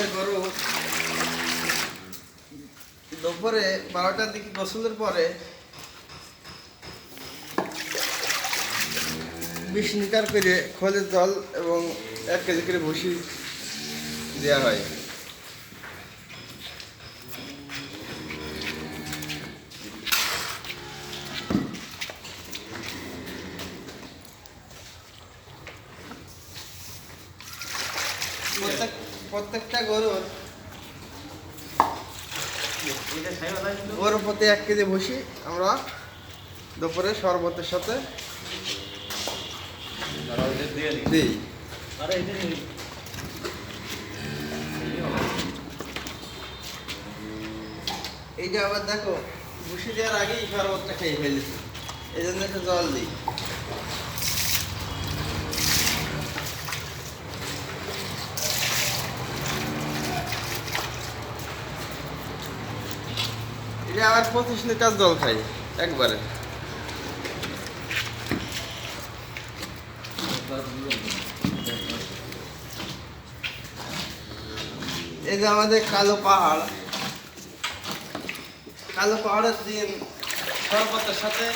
আমাদের গরু দুপুরে বারোটার দিকে গোসলের পরে বিশ লিটার করে খোলের জল এবং এক কেজি করে ভুসি দেওয়া হয়। প্রত্যেক প্রত্যেকটা গরুর ওর প্রতি এক কেজি ভুসি আমরা দুপুরে শরবতের সাথে দিই। এইটা আবার দেখো ভুসি দেওয়ার আগেই শরবতটা খেয়ে ফেলেছি। এই জন্য একটু জল দিই। এটা আবার পঁচিশ লিটার জল খাই, একবারে। এই যে আমাদের কালো পাহাড়, কালো পাহাড়ের দিন শরবতের সাথে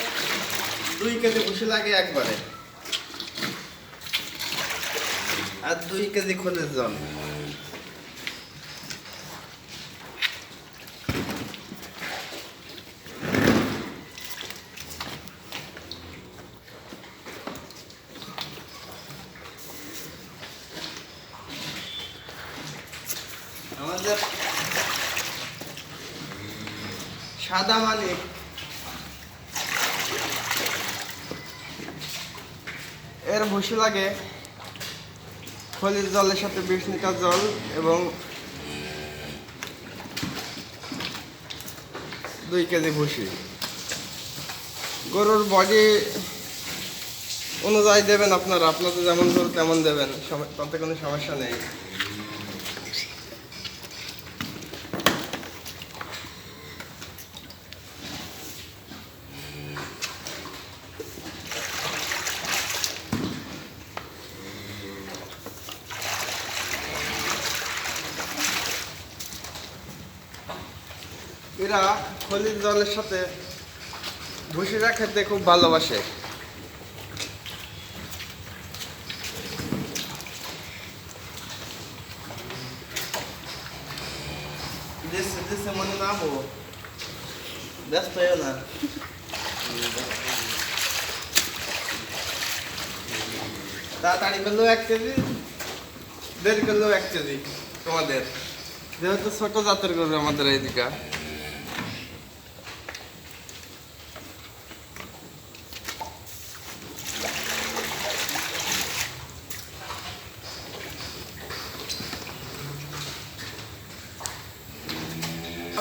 দুই কেজি ভুসি লাগে একবারে। আর দুই কেজি খোলের জল। আমাদের সাদা মানিক এর ভুসি লাগে খলির জলের সাথে বিশ লিটার জল এবং দুই কেজি ভুসি। গরুর বডি অনুযায়ী দেবেন আপনারা, আপনাদের যেমন গরু তেমন দেবেন তাতে কোনো সমস্যা নেই। এরা খলির জলের সাথে ভুসিটা খেতে খুব ভালোবাসে। তাড়াতাড়ি করলেও এক কেজি, দেরি করলেও এক কেজি তোমাদের। যেহেতু ছোট জাতের গরু আমাদের এইদিকে।